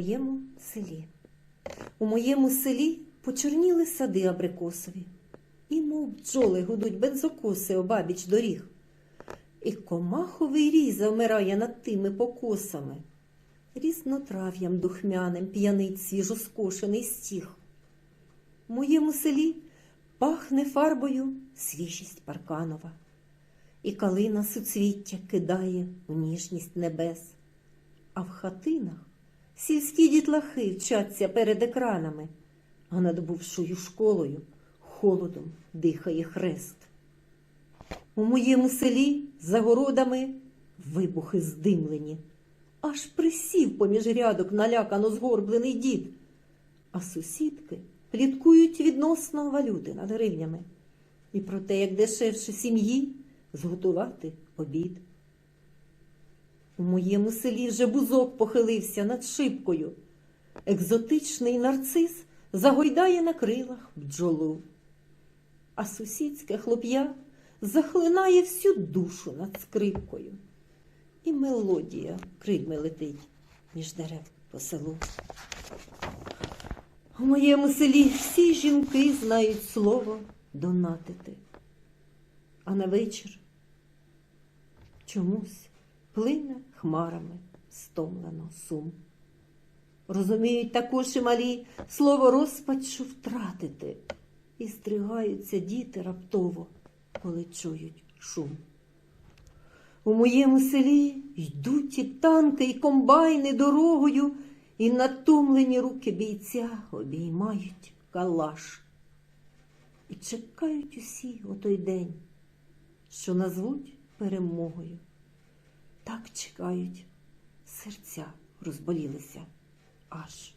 моєму селі. У моєму селі почорніли сади абрикосові, і, мов бджоли, гудуть бензокоси обабіч доріг. І комаховий рій завмирає над тими покосами. Різнотрав'ям духмяним п'янить свіжоскошений стіг. У моєму селі пахне фарбою свіжість парканова, і калина суцвіття кидає у ніжність небес. А в хатинах сільські дітлахи вчаться перед екранами, а над бувшою школою холодом дихає хрест. У моєму селі за городами вибухи здимлені, аж присів поміж рядок налякано згорблений дід, а сусідки пліткують відносно валюти над гривнями і про те, як дешевше сім'ї зготувати обід. У моєму селі вже бузок похилився над шибкою. Екзотичний нарцис загойдає на крилах бджолу, а сусідське хлоп'я захлинає всю душу над скрипкою, і мелодія крильми летить між дерев по селу. У моєму селі всі жінки знають слово донатити, а на вечір чомусь плине хмарами стомлено сум. Розуміють також і малі слово розпачу втратити, і стригаються діти раптово, коли чують шум. У моєму селі йдуть і танки, і комбайни дорогою, і натомлені руки бійця обіймають калаш. І чекають усі о той день, що назвуть перемогою. Чекають, серця розболілися. Аж